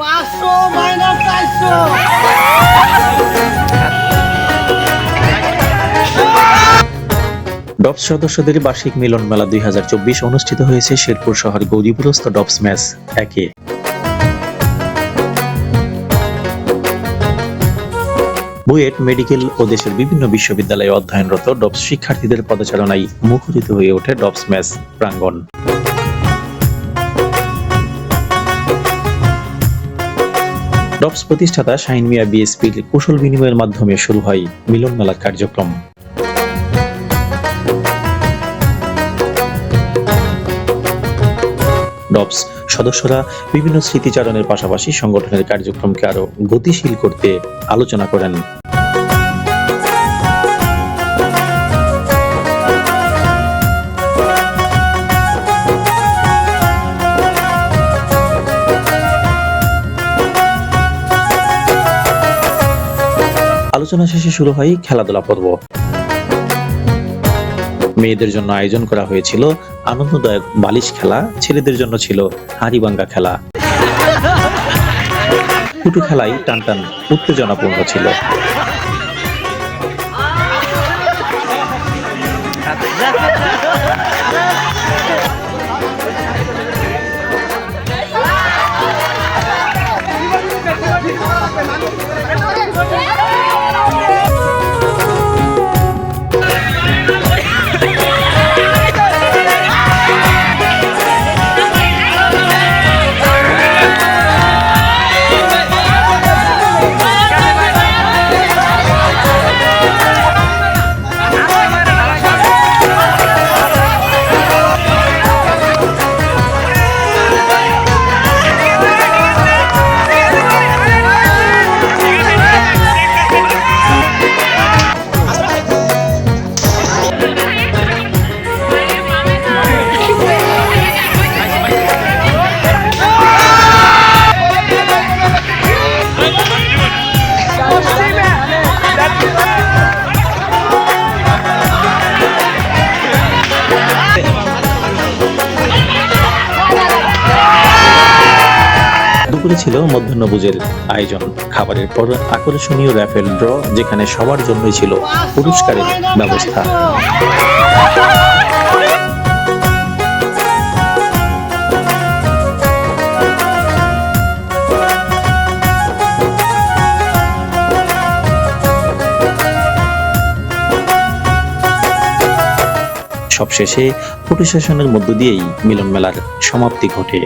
পাঁচশো ডবস সদস্যদের বার্ষিক মিলন মেলা দুই হাজার চব্বিশ অনুষ্ঠিত হয়েছে শেরপুর শহর গৌরীপুরস্থ ডবস ম্যাচ একে। বুয়েট, মেডিকেল ও দেশের বিভিন্ন বিশ্ববিদ্যালয়ে অধ্যয়নরত ডবস শিক্ষার্থীদের পদচারণায় মুখরিত হয়ে ওঠে ডবস ম্যাচ প্রাঙ্গণ। ডবস প্রতিষ্ঠাতা শাহিন মিয়া বিএসপির কুশল বিনিময়ের মাধ্যমে শুরু হয় মিলন মেলার কার্যক্রম। ডপস সদস্যরা বিভিন্ন স্মৃতিচারণের পাশাপাশি সংগঠনের কার্যক্রমকে আরও গতিশীল করতে আলোচনা করেন। আলোচনা শেষে শুরু হয় খেলাধুলা পর্ব। মেয়েদের জন্য আয়োজন করা হয়েছিল আনন্দদায়ক বালিশ খেলা, ছেলেদের জন্য ছিল হাড়িবাঙ্গা খেলা। কুটু খেলাই টান উত্তেজনাপূর্ণ ছিল। দুপুরে ছিল মধ্যাহ্নভোজের আয়োজন। খাবারের পর আকর্ষণীয় র্যাফেল ড্র যেখানে সবার জন্যই ছিল পুরস্কারের ব্যবস্থা। সবশেষে ফটো সেশনের মধ্য দিয়েই মিলন মেলার সমাপ্তি ঘটে।